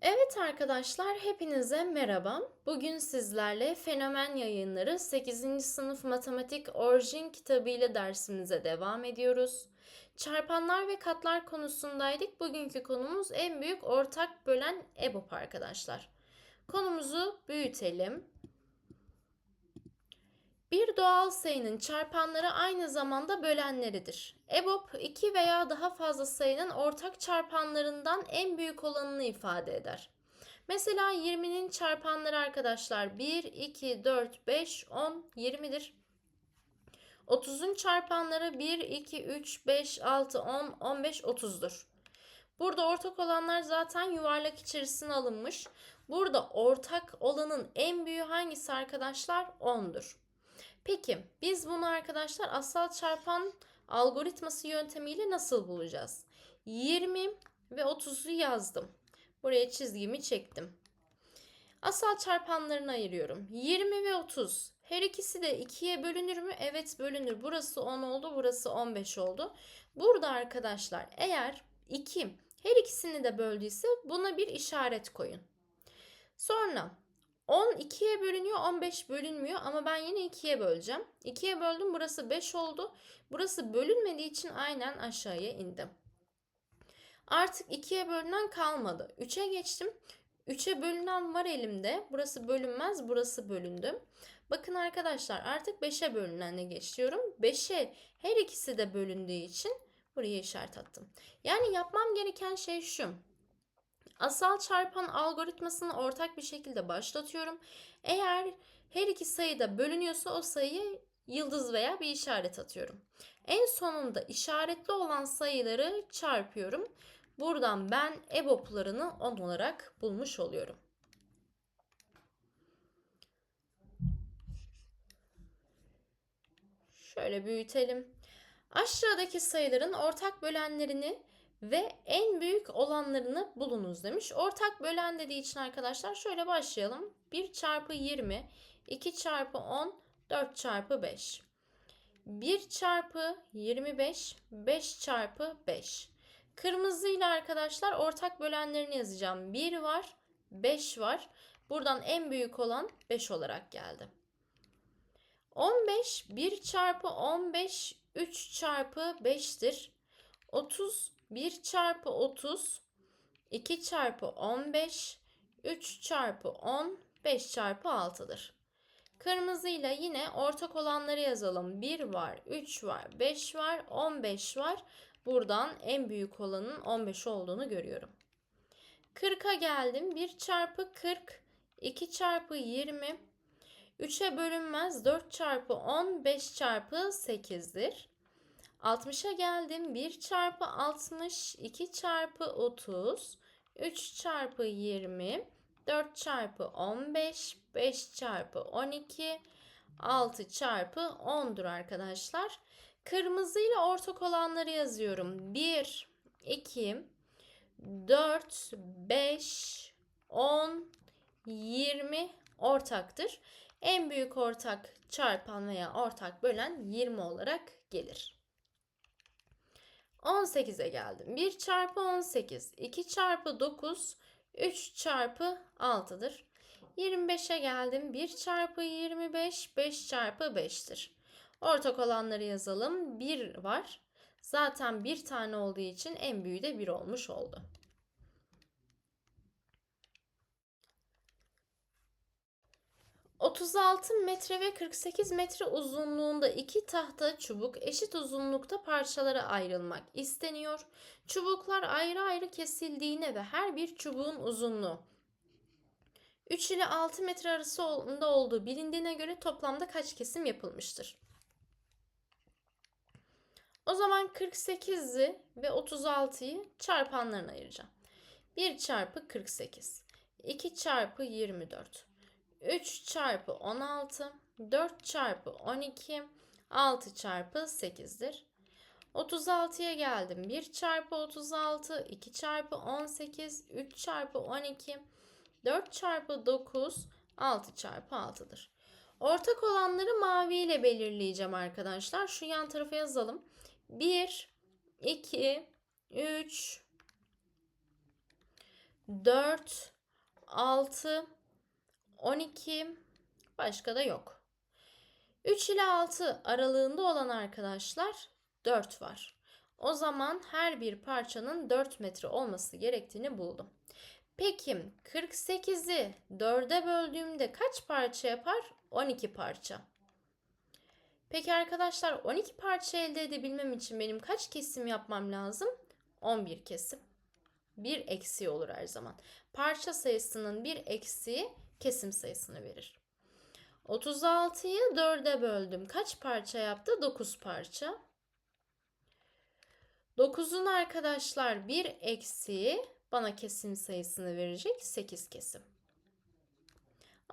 Evet arkadaşlar hepinize merhaba. Bugün sizlerle Fenomen Yayınları 8. sınıf matematik orijin kitabı ile dersimize devam ediyoruz. Çarpanlar ve katlar konusundaydık. Bugünkü konumuz en büyük ortak bölen EBOB arkadaşlar. Konumuzu büyütelim. Bir doğal sayının çarpanları aynı zamanda bölenleridir. EBOB iki veya daha fazla sayının ortak çarpanlarından en büyük olanını ifade eder. Mesela 20'nin çarpanları arkadaşlar 1, 2, 4, 5, 10, 20'dir. 30'un çarpanları 1, 2, 3, 5, 6, 10, 15, 30'dur. Burada ortak olanlar zaten yuvarlak içerisine alınmış. Burada ortak olanın en büyüğü hangisi arkadaşlar? 10'dur. Peki biz bunu arkadaşlar asal çarpan algoritması yöntemiyle nasıl bulacağız? 20 ve 30'u yazdım. Buraya çizgimi çektim. Asal çarpanlarını ayırıyorum. 20 ve 30. Her ikisi de 2'ye bölünür mü? Evet bölünür. Burası 10 oldu, burası 15 oldu. Burada arkadaşlar eğer 2 her ikisini de böldüyse buna bir işaret koyun. Sonra 10 2'ye bölünüyor, 15 bölünmüyor ama ben yine 2'ye böleceğim. 2'ye böldüm, burası 5 oldu. Burası bölünmediği için aynen aşağıya indim. Artık 2'ye bölünen kalmadı. 3'e geçtim. 3'e bölünen var elimde. Burası bölünmez, burası bölündü. Bakın arkadaşlar artık 5'e bölünene geçiyorum. 5'e her ikisi de bölündüğü için buraya işaret attım. Yani yapmam gereken şey şu. Asal çarpan algoritmasını ortak bir şekilde başlatıyorum. Eğer her iki sayı da bölünüyorsa o sayıyı yıldız veya bir işaret atıyorum. En sonunda işaretli olan sayıları çarpıyorum. Buradan ben EBOB'larını 10 olarak bulmuş oluyorum. Şöyle büyütelim. Aşağıdaki sayıların ortak bölenlerini ve en büyük olanlarını bulunuz demiş. Ortak bölen dediği için arkadaşlar şöyle başlayalım. 1 çarpı 20, 2 çarpı 10, 4 çarpı 5. 1 çarpı 25, 5 çarpı 5. Kırmızı ile arkadaşlar ortak bölenlerini yazacağım. 1 var, 5 var. Buradan en büyük olan 5 olarak geldi. 15, 1 çarpı 15, 3 çarpı 5'tir. 30, 1 çarpı 30, 2 çarpı 15, 3 çarpı 10, 5 çarpı 6'dır. Kırmızıyla yine ortak olanları yazalım. 1 var, 3 var, 5 var, 15 var. Buradan en büyük olanın 15 olduğunu görüyorum. 40'a geldim. 1 çarpı 40, 2 çarpı 20, 3'e bölünmez 4 çarpı 10, 5 çarpı 8'dir. 60'a geldim. 1 çarpı 60, 2 çarpı 30, 3 çarpı 20, 4 çarpı 15, 5 çarpı 12, 6 çarpı 10'dur arkadaşlar. Kırmızıyla ortak olanları yazıyorum. 1, 2, 4, 5, 10, 20 ortaktır. En büyük ortak çarpan veya ortak bölen 20 olarak gelir. 18'e geldim. 1 çarpı 18, 2 çarpı 9, 3 çarpı 6'dır. 25'e geldim. 1 çarpı 25, 5 çarpı 5'tir. Ortak olanları yazalım. 1 var. Zaten bir tane olduğu için en büyüğü de 1 olmuş oldu. ...36 metre ve 48 metre uzunluğunda iki tahta çubuk eşit uzunlukta parçalara ayrılmak isteniyor. Çubuklar ayrı ayrı kesildiğine ve her bir çubuğun uzunluğu 3 ile 6 metre arasında olduğu bilindiğine göre toplamda kaç kesim yapılmıştır? O zaman 48'i ve 36'yı çarpanlarına ayıracağım. 1 çarpı 48, 2 çarpı 24, 3 çarpı 16, 4 çarpı 12, 6 çarpı 8'dir. 36'ya geldim. 1 çarpı 36, 2 çarpı 18, 3 çarpı 12, 4 çarpı 9, 6 çarpı 6'dır. Ortak olanları mavi ile belirleyeceğim arkadaşlar. Şu yan tarafa yazalım. 1, 2, 3, 4, 6, 12, başka da yok. 3 ile 6 aralığında olan arkadaşlar 4 var. O zaman her bir parçanın 4 metre olması gerektiğini buldum. Peki 48'i 4'e böldüğümde kaç parça yapar? 12 parça. Peki arkadaşlar 12 parça elde edebilmem için benim kaç kesim yapmam lazım? 11 kesim. Bir eksiği olur her zaman. Parça sayısının bir eksiği kesim sayısını verir. 36'yı 4'e böldüm. Kaç parça yaptı? 9 parça. 9'un arkadaşlar bir eksiği bana kesim sayısını verecek 8 kesim.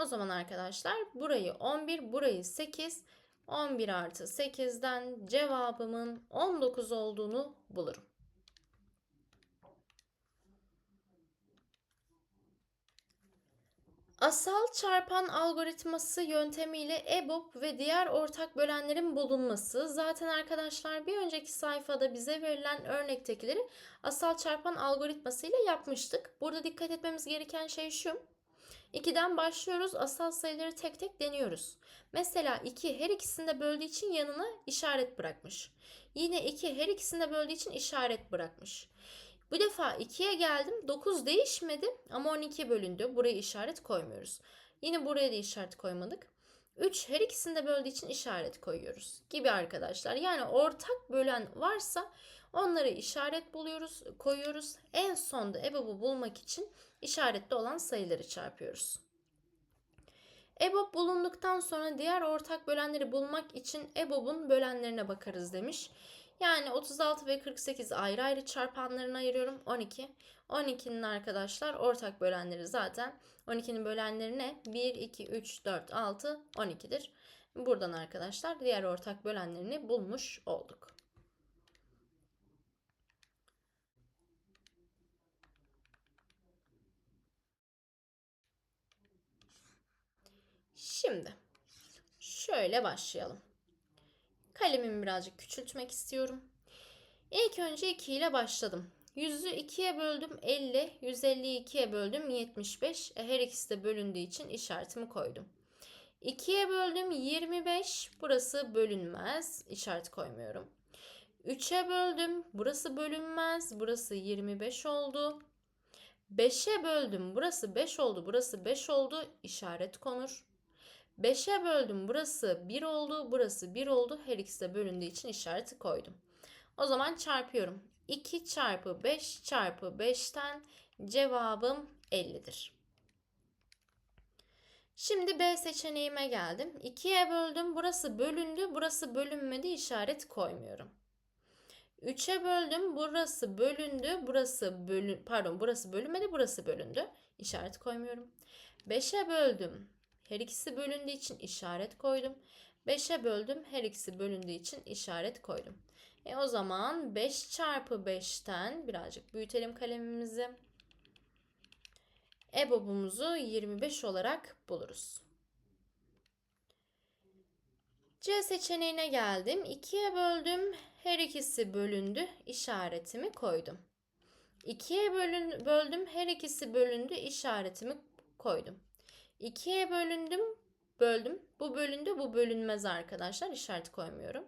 O zaman arkadaşlar burayı 11, burayı 8, 11 artı 8'den cevabımın 19 olduğunu bulurum. Asal çarpan algoritması yöntemiyle EBOB ve diğer ortak bölenlerin bulunması. Zaten arkadaşlar bir önceki sayfada bize verilen örnektekileri asal çarpan algoritması ile yapmıştık. Burada dikkat etmemiz gereken şey şu. 2'den başlıyoruz. Asal sayıları tek tek deniyoruz. Mesela 2 her ikisinde böldüğü için yanına işaret bırakmış. Yine 2 her ikisinde böldüğü için işaret bırakmış. Bu defa 2'ye geldim. 9 değişmedi ama 12 bölündü. Buraya işaret koymuyoruz. Yine buraya da işaret koymadık. 3 her ikisinde böldüğü için işaret koyuyoruz gibi arkadaşlar. Yani ortak bölen varsa onları işaret buluyoruz, koyuyoruz. En sonda EBOB'u bulmak için işaretli olan sayıları çarpıyoruz. EBOB bulunduktan sonra diğer ortak bölenleri bulmak için EBOB'un bölenlerine bakarız demiş. Yani 36 ve 48 ayrı ayrı çarpanlarını ayırıyorum. 12. 12'nin arkadaşlar ortak bölenleri zaten 12'nin bölenleri ne? 1, 2, 3, 4, 6, 12'dir. Buradan arkadaşlar diğer ortak bölenlerini bulmuş olduk. Şimdi şöyle başlayalım. Kalemimi birazcık küçültmek istiyorum. İlk önce 2 ile başladım. 100'ü 2'ye böldüm 50, 150'yi 2'ye böldüm 75. E, her ikisi de bölündüğü için işaretimi koydum. 2'ye böldüm 25, burası bölünmez, işaret koymuyorum. 3'e böldüm, burası bölünmez, burası 25 oldu. 5'e böldüm, burası 5 oldu, burası 5 oldu, işaret konur. 5'e böldüm. Burası 1 oldu. Burası 1 oldu. Her ikisi de bölündüğü için işareti koydum. O zaman çarpıyorum. 2 çarpı 5 çarpı 5'ten cevabım 50'dir. Şimdi B seçeneğime geldim. 2'ye böldüm. Burası bölündü. Burası bölünmedi. İşaret koymuyorum. 3'e böldüm. Burası bölündü. Burası bölün pardon burası bölünmedi. Burası bölündü. İşaret koymuyorum. 5'e böldüm. Her ikisi bölündüğü için işaret koydum. 5'e böldüm. Her ikisi bölündüğü için işaret koydum. E o zaman 5 çarpı 5'ten birazcık büyütelim kalemimizi. EBOB'umuzu 25 olarak buluruz. C seçeneğine geldim. 2'ye böldüm. Her ikisi bölündü. İşaretimi koydum. 2'ye böldüm. Her ikisi bölündü. İşaretimi koydum. 2'ye bölündüm, böldüm. Bu bölündü, bu bölünmez arkadaşlar. İşaret koymuyorum.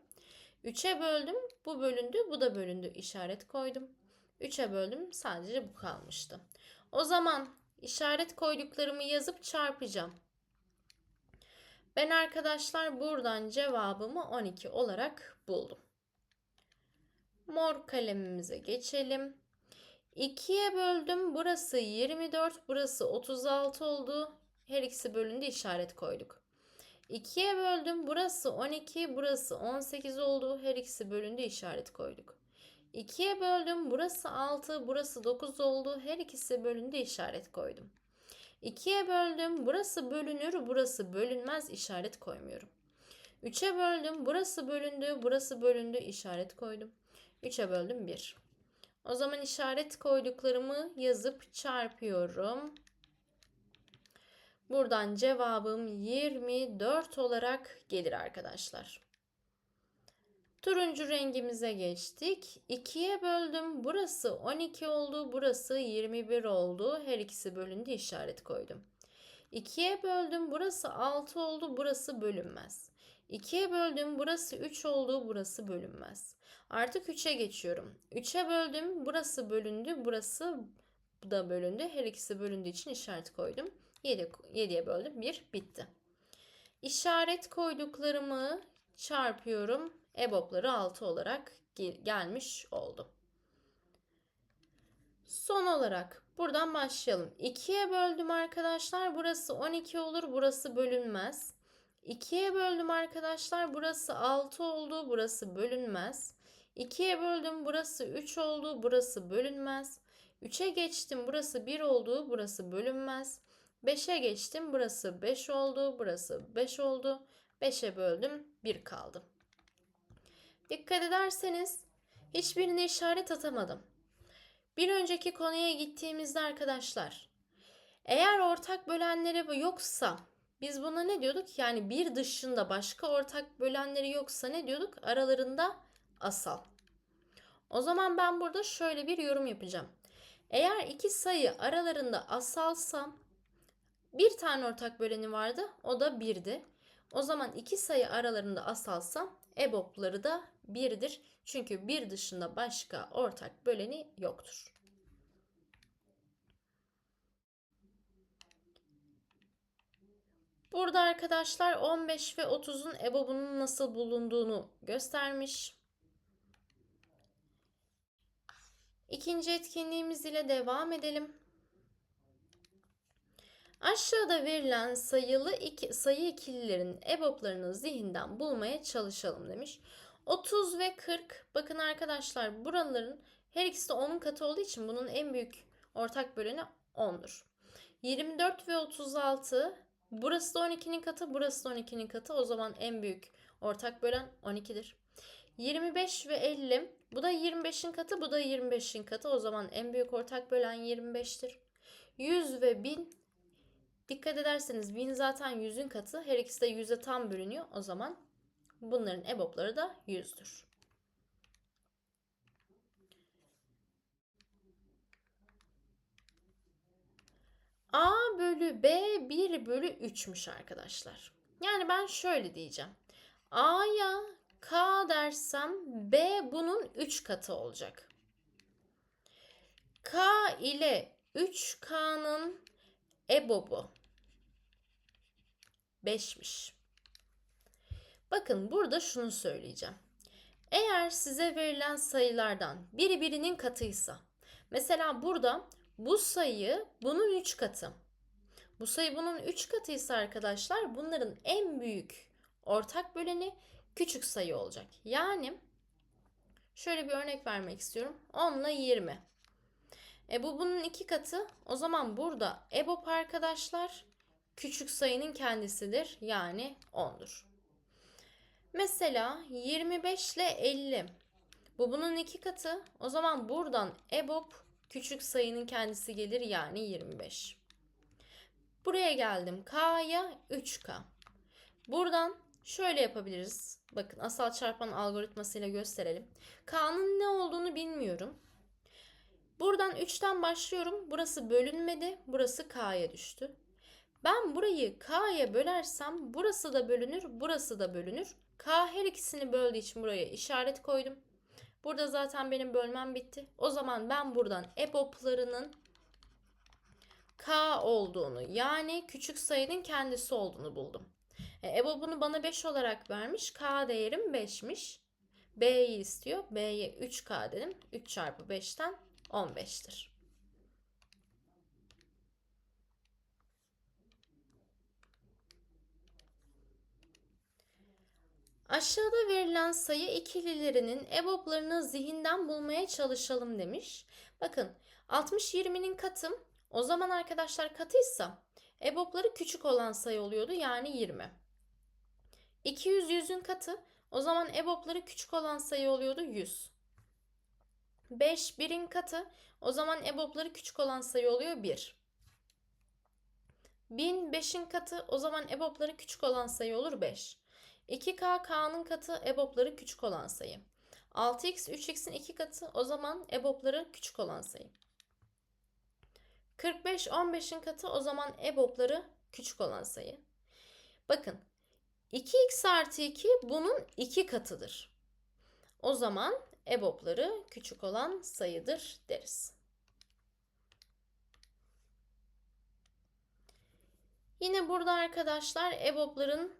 3'e böldüm, bu bölündü, bu da bölündü. İşaret koydum. 3'e böldüm, sadece bu kalmıştı. O zaman işaret koyduklarımı yazıp çarpacağım. Ben arkadaşlar buradan cevabımı 12 olarak buldum. Mor kalemimize geçelim. 2'ye böldüm. Burası 24, burası 36 oldu. Her ikisi bölündü işaret koyduk. 2'ye böldüm. Burası 12, burası 18 oldu. Her ikisi bölündü işaret koyduk. 2'ye böldüm. Burası 6, burası 9 oldu. Her ikisi bölündü işaret koydum. 2'ye böldüm. Burası bölünür, burası bölünmez işaret koymuyorum. 3'e böldüm. Burası bölündü, burası bölündü işaret koydum. 3'e böldüm 1. O zaman işaret koyduklarımı yazıp çarpıyorum. Buradan cevabım 24 olarak gelir arkadaşlar. Turuncu rengimize geçtik. 2'ye böldüm. Burası 12 oldu. Burası 21 oldu. Her ikisi bölündü işaret koydum. 2'ye böldüm. Burası 6 oldu. Burası bölünmez. 2'ye böldüm. Burası 3 oldu. Burası bölünmez. Artık 3'e geçiyorum. 3'e böldüm. Burası bölündü. Burası da bölündü. Her ikisi bölündüğü için işaret koydum. 7, 7'ye böldüm. 1 bitti. İşaret koyduklarımı çarpıyorum. EBOB'ları 6 olarak gel- gelmiş oldu. Son olarak buradan başlayalım. 2'ye böldüm arkadaşlar. Burası 12 olur. Burası bölünmez. 2'ye böldüm arkadaşlar. Burası 6 oldu. Burası bölünmez. 2'ye böldüm. Burası 3 oldu. Burası bölünmez. 3'e geçtim. Burası 1 oldu. Burası bölünmez. 5'e geçtim. Burası 5 oldu. Burası 5 oldu. 5'e böldüm. 1 kaldı. Dikkat ederseniz hiçbirine işaret atamadım. Bir önceki konuya gittiğimizde arkadaşlar eğer ortak bölenleri yoksa biz buna ne diyorduk? Yani bir dışında başka ortak bölenleri yoksa ne diyorduk? Aralarında asal. O zaman ben burada şöyle bir yorum yapacağım. Eğer iki sayı aralarında asalsa bir tane ortak böleni vardı. O da 1'di. O zaman iki sayı aralarında asalsa EBOB'ları da 1'dir. Çünkü bir dışında başka ortak böleni yoktur. Burada arkadaşlar 15 ve 30'un EBOB'unun nasıl bulunduğunu göstermiş. İkinci etkinliğimiz ile devam edelim. Aşağıda verilen sayılı iki, sayı ikililerin EBOB'larını zihinden bulmaya çalışalım demiş. 30 ve 40 bakın arkadaşlar buraların her ikisi de 10'un katı olduğu için bunun en büyük ortak böleni 10'dur. 24 ve 36 burası da 12'nin katı burası da 12'nin katı o zaman en büyük ortak bölen 12'dir. 25 ve 50 bu da 25'in katı bu da 25'in katı o zaman en büyük ortak bölen 25'tir. 100 ve 1000 Dikkat ederseniz 1000 zaten 100'ün katı. Her ikisi de 100'e tam bölünüyor. O zaman bunların EBOB'ları da 100'dür. A bölü B 1 bölü 3'müş arkadaşlar. Yani ben şöyle diyeceğim. A'ya K dersem B bunun 3 katı olacak. K ile 3K'nın EBOB'u 5'miş. Bakın burada şunu söyleyeceğim. Eğer size verilen sayılardan biri birinin katıysa, mesela burada bu sayı bunun 3 katı. Bu sayı bunun 3 katıysa arkadaşlar bunların en büyük ortak böleni küçük sayı olacak. Yani şöyle bir örnek vermek istiyorum. 10 ile 20. E bu bunun iki katı. O zaman burada EBOB arkadaşlar küçük sayının kendisidir. Yani 10'dur. Mesela 25 ile 50. Bu bunun iki katı. O zaman buradan EBOB küçük sayının kendisi gelir yani 25. Buraya geldim. K'ya 3K. Buradan şöyle yapabiliriz. Bakın asal çarpan algoritmasıyla gösterelim. K'nın ne olduğunu bilmiyorum. Buradan 3'ten başlıyorum. Burası bölünmedi. Burası K'ya düştü. Ben burayı K'ya bölersem burası da bölünür, burası da bölünür. K her ikisini böldüğü için buraya işaret koydum. Burada zaten benim bölmem bitti. O zaman ben buradan EBOB'larının K olduğunu yani küçük sayının kendisi olduğunu buldum. E, EBOB'unu bana 5 olarak vermiş. K değerim 5'miş. B'yi istiyor. B'ye 3K dedim. 3 çarpı 5'ten 15'tir. Aşağıda verilen sayı ikililerinin EBOB'larını zihinden bulmaya çalışalım demiş. Bakın 60 20'nin katım. O zaman arkadaşlar katıysa EBOB'ları küçük olan sayı oluyordu yani 20. 200 100'ün katı. O zaman EBOB'ları küçük olan sayı oluyordu 100. 5 1'in katı. O zaman EBOB'ları küçük olan sayı oluyor 1. 1000 5'in katı o zaman EBOB'ları küçük olan sayı olur 5. 2K K'nın katı EBOB'ları küçük olan sayı. 6x 3x'in 2 katı o zaman EBOB'ları küçük olan sayı. 45 15'in katı o zaman EBOB'ları küçük olan sayı. Bakın 2x artı 2 bunun 2 katıdır. O zaman EBOB'ları küçük olan sayıdır deriz. Yine burada arkadaşlar EBOB'ların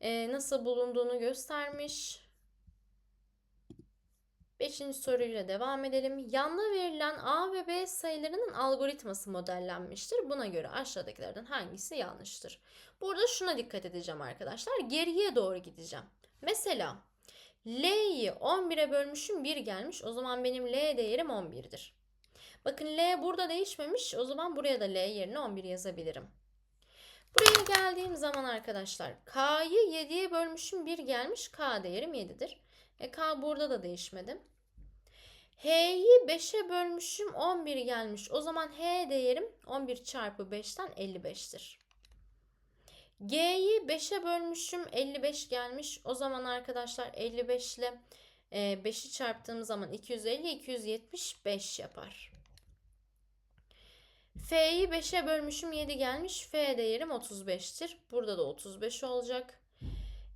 e, nasıl bulunduğunu göstermiş. Beşinci soruyla devam edelim. Yanına verilen A ve B sayılarının algoritması modellenmiştir. Buna göre aşağıdakilerden hangisi yanlıştır? Burada şuna dikkat edeceğim arkadaşlar. Geriye doğru gideceğim. Mesela L'yi 11'e bölmüşüm 1 gelmiş. O zaman benim L değerim 11'dir. Bakın L burada değişmemiş. O zaman buraya da L yerine 11 yazabilirim. Buraya geldiğim zaman arkadaşlar K'yı 7'ye bölmüşüm 1 gelmiş. K değerim 7'dir. E K burada da değişmedi. H'yi 5'e bölmüşüm 11 gelmiş. O zaman H değerim 11 çarpı 5'ten 55'tir. G'yi 5'e bölmüşüm 55 gelmiş. O zaman arkadaşlar 55 ile 5'i çarptığım zaman 250 275 yapar. F'yi 5'e bölmüşüm 7 gelmiş. F değerim 35'tir. Burada da 35 olacak.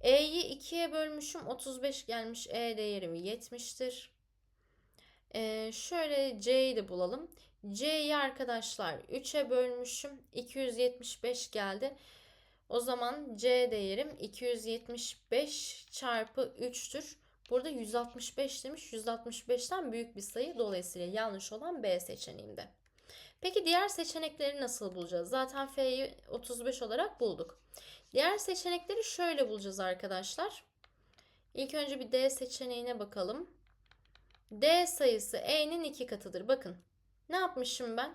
E'yi 2'ye bölmüşüm 35 gelmiş. E değerim 70'tir. Ee, şöyle C'yi de bulalım. C'yi arkadaşlar 3'e bölmüşüm. 275 geldi. O zaman C değerim 275 çarpı 3'tür. Burada 165 demiş. 165'ten büyük bir sayı. Dolayısıyla yanlış olan B seçeneğimde. Peki diğer seçenekleri nasıl bulacağız? Zaten F'yi 35 olarak bulduk. Diğer seçenekleri şöyle bulacağız arkadaşlar. İlk önce bir D seçeneğine bakalım. D sayısı E'nin iki katıdır. Bakın ne yapmışım ben?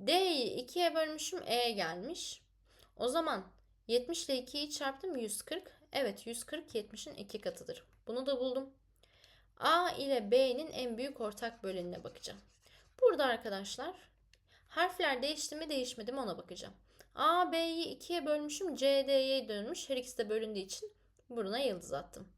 D'yi 2'ye bölmüşüm E gelmiş. O zaman 70 ile 2'yi çarptım 140. Evet 140 70'in iki katıdır. Bunu da buldum. A ile B'nin en büyük ortak bölenine bakacağım. Burada arkadaşlar harfler değişti mi değişmedi mi ona bakacağım. A, B'yi 2'ye bölmüşüm. C, D'ye dönmüş. Her ikisi de bölündüğü için buruna yıldız attım.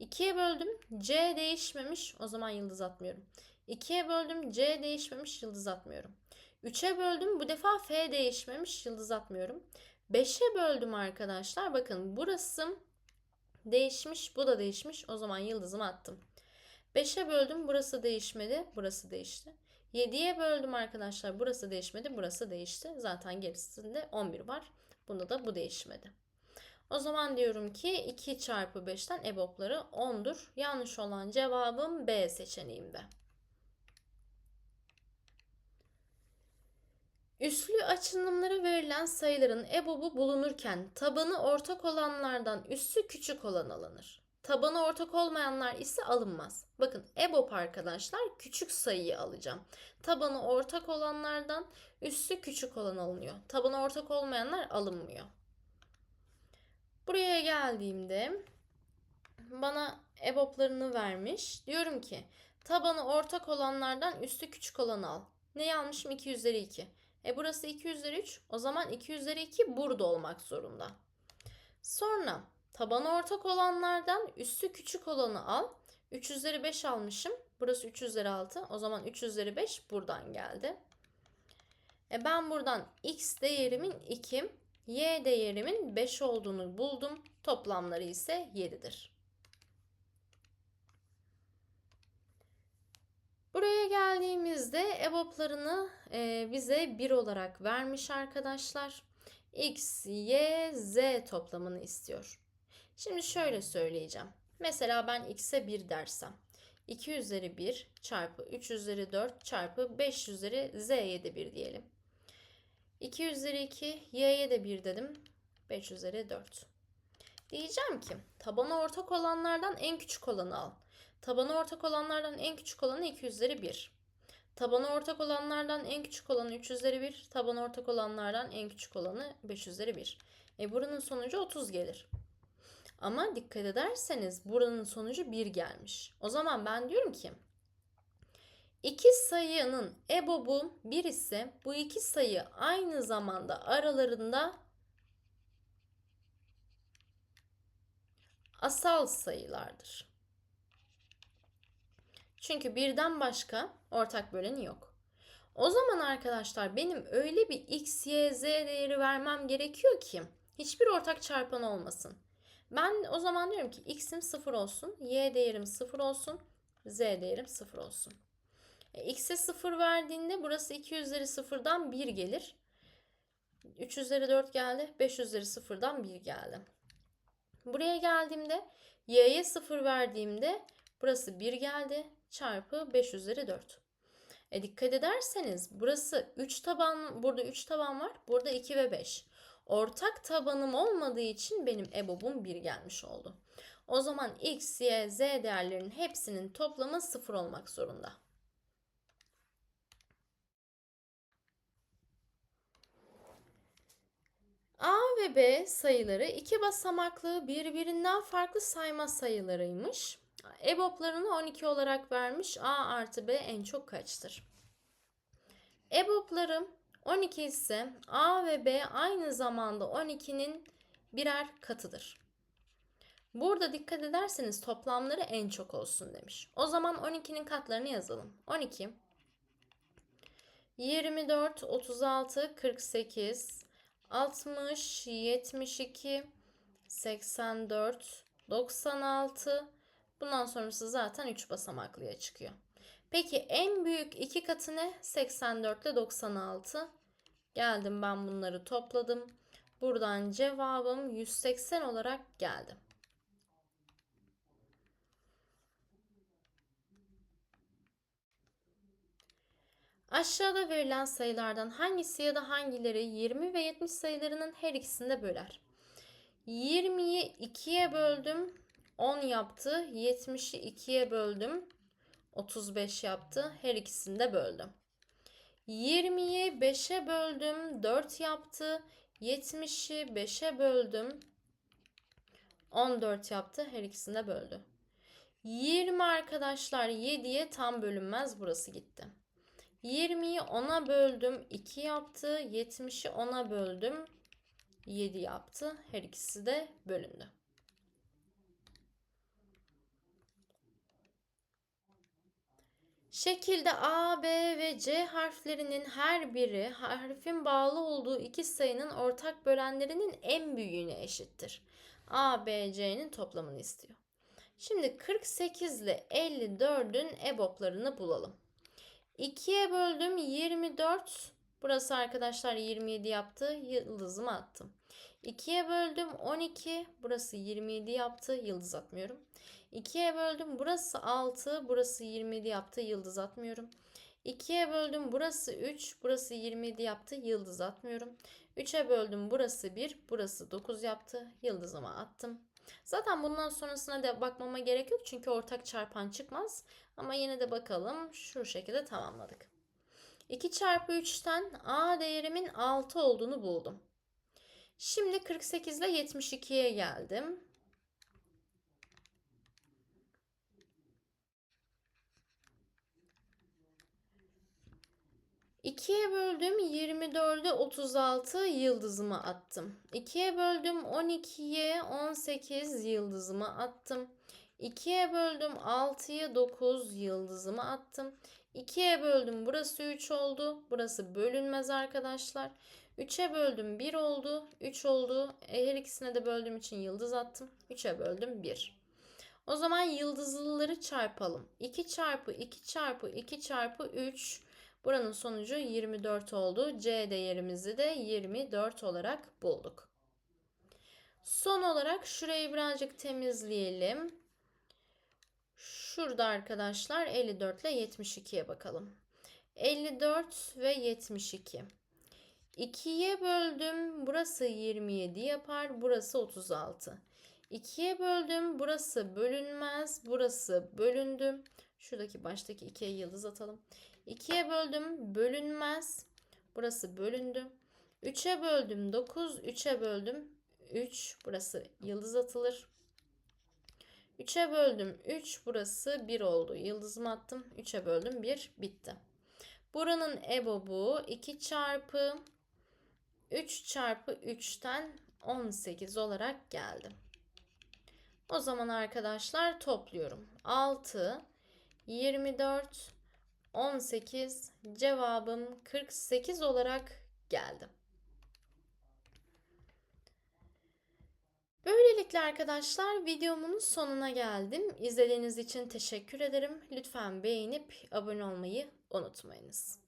2'ye böldüm. C değişmemiş. O zaman yıldız atmıyorum. 2'ye böldüm. C değişmemiş. Yıldız atmıyorum. 3'e böldüm. Bu defa F değişmemiş. Yıldız atmıyorum. 5'e böldüm arkadaşlar. Bakın burası değişmiş. Bu da değişmiş. O zaman yıldızımı attım. 5'e böldüm. Burası değişmedi. Burası değişti. 7'ye böldüm arkadaşlar. Burası değişmedi. Burası değişti. Zaten gerisinde 11 var. Bunda da bu değişmedi. O zaman diyorum ki 2 çarpı 5'ten EBOB'ları 10'dur. Yanlış olan cevabım B seçeneğimde. Üslü açılımlara verilen sayıların EBOB'u bulunurken tabanı ortak olanlardan üssü küçük olan alınır. Tabanı ortak olmayanlar ise alınmaz. Bakın EBOB arkadaşlar küçük sayıyı alacağım. Tabanı ortak olanlardan üssü küçük olan alınıyor. Tabanı ortak olmayanlar alınmıyor. Buraya geldiğimde bana EBOB'larını vermiş. Diyorum ki tabanı ortak olanlardan üstü küçük olanı al. Neyi almışım? 2 üzeri 2. E burası 2 üzeri 3. O zaman 2 üzeri 2 burada olmak zorunda. Sonra tabanı ortak olanlardan üstü küçük olanı al. 3 üzeri 5 almışım. Burası 3 üzeri 6. O zaman 3 üzeri 5 buradan geldi. E ben buradan x değerimin 2, y değerimin 5 olduğunu buldum. Toplamları ise 7'dir. Buraya geldiğimizde EBOB'larını e, bize 1 olarak vermiş arkadaşlar. X, Y, Z toplamını istiyor. Şimdi şöyle söyleyeceğim. Mesela ben x'e 1 dersem 2 üzeri 1 çarpı 3 üzeri 4 çarpı 5 üzeri z'ye de 1 diyelim. 2 üzeri 2 y'ye de 1 dedim. 5 üzeri 4. Diyeceğim ki tabanı ortak olanlardan en küçük olanı al. Tabanı ortak olanlardan en küçük olanı 2 üzeri 1. Tabanı ortak olanlardan en küçük olanı 3 üzeri 1. Tabanı ortak olanlardan en küçük olanı 5 üzeri 1. E buranın sonucu 30 gelir. Ama dikkat ederseniz buranın sonucu 1 gelmiş. O zaman ben diyorum ki İki sayının EBOB'u 1 ise bu iki sayı aynı zamanda aralarında asal sayılardır. Çünkü birden başka ortak böleni yok. O zaman arkadaşlar benim öyle bir x, y, z değeri vermem gerekiyor ki hiçbir ortak çarpan olmasın. Ben o zaman diyorum ki x'im 0 olsun, y değerim 0 olsun, z değerim 0 olsun. E, x'e 0 verdiğinde burası 2 üzeri 0'dan 1 gelir. 3 üzeri 4 geldi, 5 üzeri 0'dan 1 geldi. Buraya geldiğimde y'ye 0 verdiğimde burası 1 geldi çarpı 5 üzeri 4. E dikkat ederseniz burası 3 taban, burada 3 taban var. Burada 2 ve 5. Ortak tabanım olmadığı için benim EBOB'um 1 gelmiş oldu. O zaman x, y, z değerlerinin hepsinin toplamı 0 olmak zorunda. A ve B sayıları iki basamaklı birbirinden farklı sayma sayılarıymış. EBOB'larını 12 olarak vermiş. A artı B en çok kaçtır? EBOB'larım 12 ise A ve B aynı zamanda 12'nin birer katıdır. Burada dikkat ederseniz toplamları en çok olsun demiş. O zaman 12'nin katlarını yazalım. 12 24, 36, 48, 60, 72, 84, 96. Bundan sonrası zaten 3 basamaklıya çıkıyor. Peki en büyük iki katı ne? 84 ile 96. Geldim ben bunları topladım. Buradan cevabım 180 olarak geldi. Aşağıda verilen sayılardan hangisi ya da hangileri 20 ve 70 sayılarının her ikisini de böler? 20'yi 2'ye böldüm 10 yaptı. 70'i 2'ye böldüm 35 yaptı. Her ikisini de böldüm. 20'yi 5'e böldüm 4 yaptı. 70'i 5'e böldüm 14 yaptı. Her ikisini de böldü. 20 arkadaşlar 7'ye tam bölünmez burası gitti. 20'yi 10'a böldüm 2 yaptı. 70'i 10'a böldüm 7 yaptı. Her ikisi de bölündü. Şekilde A, B ve C harflerinin her biri harfin bağlı olduğu iki sayının ortak bölenlerinin en büyüğüne eşittir. A, B, C'nin toplamını istiyor. Şimdi 48 ile 54'ün EBOB'larını bulalım. 2'ye böldüm 24. Burası arkadaşlar 27 yaptı. Yıldızımı attım. 2'ye böldüm 12. Burası 27 yaptı. Yıldız atmıyorum. 2'ye böldüm. Burası 6. Burası 27 yaptı. Yıldız atmıyorum. 2'ye böldüm. Burası 3. Burası 27 yaptı. Yıldız atmıyorum. 3'e böldüm. Burası 1. Burası 9 yaptı. Yıldızımı attım. Zaten bundan sonrasına da bakmama gerek yok. Çünkü ortak çarpan çıkmaz. Ama yine de bakalım. Şu şekilde tamamladık. 2 çarpı 3'ten A değerimin 6 olduğunu buldum. Şimdi 48 ile 72'ye geldim. 2'ye böldüm 24'e 36 yıldızımı attım. 2'ye böldüm 12'ye 18 yıldızımı attım. 2'ye böldüm 6'ya 9 yıldızımı attım. 2'ye böldüm burası 3 oldu. Burası bölünmez arkadaşlar. 3'e böldüm 1 oldu. 3 oldu. E, her ikisine de böldüğüm için yıldız attım. 3'e böldüm 1. O zaman yıldızlıları çarpalım. 2 çarpı 2 çarpı 2 çarpı 3 Buranın sonucu 24 oldu. C değerimizi de 24 olarak bulduk. Son olarak şurayı birazcık temizleyelim. Şurada arkadaşlar 54 ile 72'ye bakalım. 54 ve 72. 2'ye böldüm. Burası 27 yapar. Burası 36. 2'ye böldüm. Burası bölünmez. Burası bölündü. Şuradaki baştaki 2'ye yıldız atalım. 2'ye böldüm bölünmez. Burası bölündü. 3'e böldüm 9. 3'e böldüm 3. Burası yıldız atılır. 3'e böldüm 3 burası 1 oldu. Yıldızımı attım 3'e böldüm 1 bitti. Buranın ebobu 2 çarpı 3 çarpı 3'ten 18 olarak geldi. O zaman arkadaşlar topluyorum. 6, 24, 18 cevabım 48 olarak geldi. Böylelikle arkadaşlar videomun sonuna geldim. İzlediğiniz için teşekkür ederim. Lütfen beğenip abone olmayı unutmayınız.